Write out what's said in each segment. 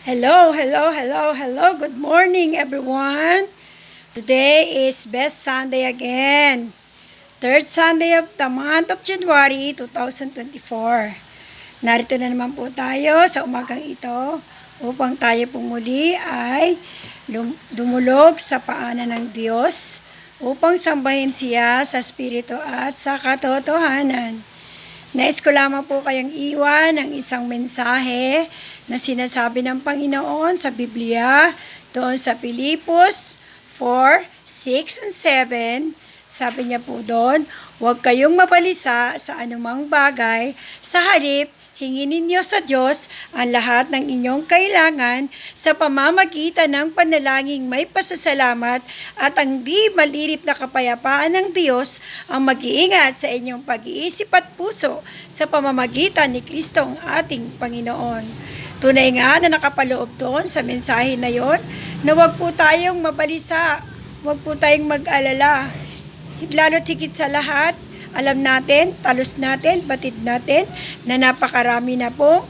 Hello, hello, hello, hello. Good morning, everyone. Today is Best Sunday again. Third Sunday of the month of January 2024. Narito na naman po tayo sa umagang ito upang tayo po muli ay dumulog sa paanan ng Diyos upang sambahin siya sa Espiritu at sa katotohanan. Nais ko lamang po kayong iwan ng isang mensahe na sinasabi ng Panginoon sa Biblia doon sa Pilipos 4, 6, and 7. Sabi niya po doon, huwag kayong mabalisa sa anumang bagay, sa halip, hingin ninyo sa Diyos ang lahat ng inyong kailangan sa pamamagitan ng panalangin may pasasalamat at ang di malirip na kapayapaan ng Diyos ang mag-iingat sa inyong pag-iisip at puso sa pamamagitan ni Kristo ang ating Panginoon. Tunay nga na nakapaloob doon sa mensahe na yon na huwag po tayong mabalisa, huwag po tayong mag-alala. Lalo tigit sa lahat, alam natin, talos natin, batid natin, na napakarami na po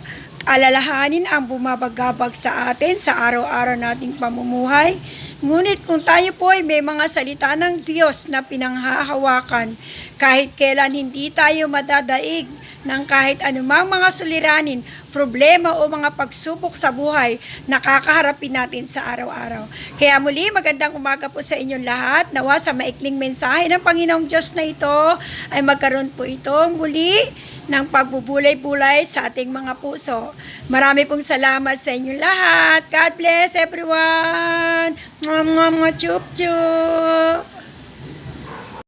alalahanin ang bumabagabag sa atin sa araw-araw nating pamumuhay. Ngunit kung tayo po ay may mga salita ng Diyos na pinanghahawakan, kahit kailan hindi tayo madadaig ng kahit anumang mga suliranin, problema o mga pagsubok sa buhay na kakaharapin natin sa araw-araw. Kaya muli, magandang umaga po sa inyong lahat. Nawa sa maikling mensahe ng Panginoong Diyos na ito ay magkaroon po itong muli ng pagbubulay-bulay sa ating mga puso. Marami pong salamat sa inyong lahat. God bless everyone. Mwah, mwah, mwah, chup, chup.